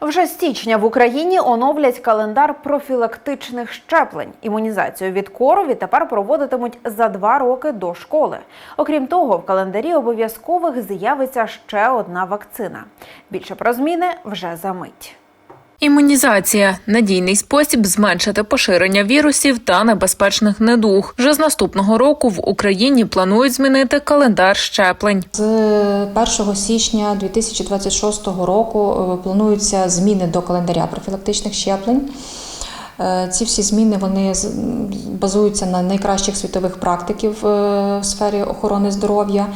Вже з січня в Україні оновлять календар профілактичних щеплень. Імунізацію від кору відтепер проводитимуть за два роки до школи. Окрім того, в календарі обов'язкових з'явиться ще одна вакцина. Більше про зміни вже за мить. Імунізація надійний спосіб зменшити поширення вірусів та небезпечних недуг. Вже з наступного року в Україні планують змінити календар щеплень. З 1 січня 2026 року е, плануються зміни до календаря профілактичних щеплень. Е, Ці всі зміни вони базуються на найкращих світових практиків е, в сфері охорони здоров'я.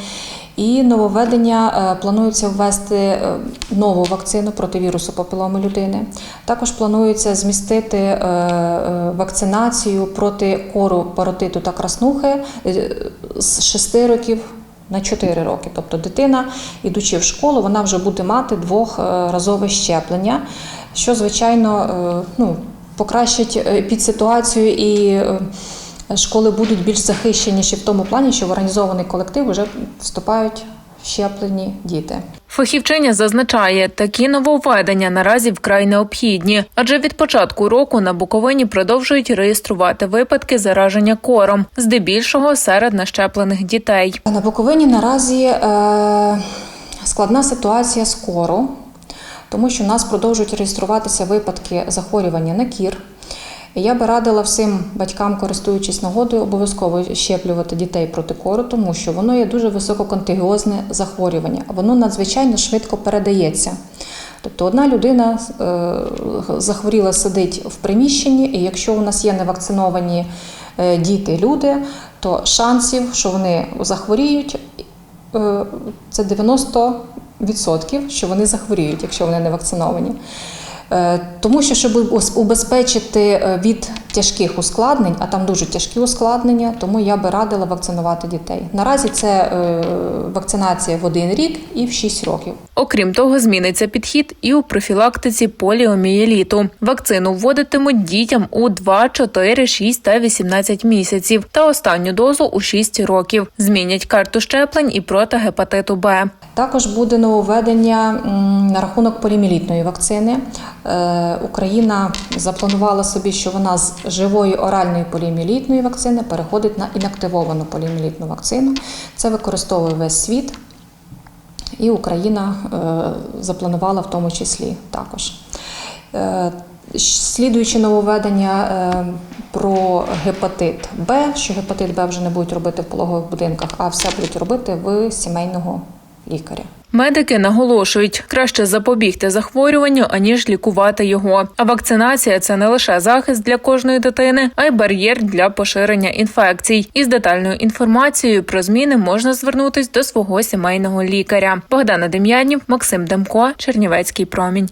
І нововведення е, планується ввести е, нову вакцину проти вірусу папіломи людини. Також планується змістити е, вакцинацію проти кору, паротиту та краснухи з 6 років на 4 роки. Тобто дитина, ідучи в школу, вона вже буде мати двохразове щеплення, що, звичайно, ну, покращить е, підситуацію і школи будуть більш захищеніші в тому плані, що в організований колектив вже вступають щеплені діти. Фахівчиня зазначає, такі нововведення наразі вкрай необхідні, адже від початку року на Буковині продовжують реєструвати випадки зараження кором, здебільшого серед нещеплених дітей. На Буковині наразі е, складна ситуація з кору, тому що в нас продовжують реєструватися випадки захворювання на кір. Я би радила всім батькам, користуючись нагодою, обов'язково щеплювати дітей проти кору, тому що воно є дуже висококонтагіозне захворювання, воно надзвичайно швидко передається. Тобто одна людина е, захворіла, сидить в приміщенні, і якщо у нас є невакциновані е, діти, люди, то шансів, що вони захворіють, е, це 90%, що вони захворіють, якщо вони не вакциновані. Е, Тому що, щоб убезпечити е, від тяжких ускладнень, а там дуже тяжкі ускладнення, тому я би радила вакцинувати дітей. Наразі це е, вакцинація в один рік і в 6 років. Окрім того, зміниться підхід і у профілактиці поліомієліту. Вакцину вводитимуть дітям у 2, 4, 6 та 18 місяців та останню дозу у 6 років. Змінять карту щеплень і проти гепатиту Б. Також буде нововведення м, на рахунок полімілітної вакцини. Е, Україна запланувала собі, що вона з живої оральної поліоміелітної вакцини переходить на інактивовану поліоміелітну вакцину. Це використовує весь світ, і Україна е, запланувала в тому числі також. Е, Слідуючи нововведення про гепатит Б, що гепатит Б вже не будуть робити в пологових будинках, а все будуть робити в сімейного лікаря. Медики наголошують, краще запобігти захворюванню, аніж лікувати його. А вакцинація це не лише захист для кожної дитини, а й бар'єр для поширення інфекцій. Із детальною інформацією про зміни можна звернутись до свого сімейного лікаря. Богдана Дем'янів, Максим Демко, Чернівецький промінь.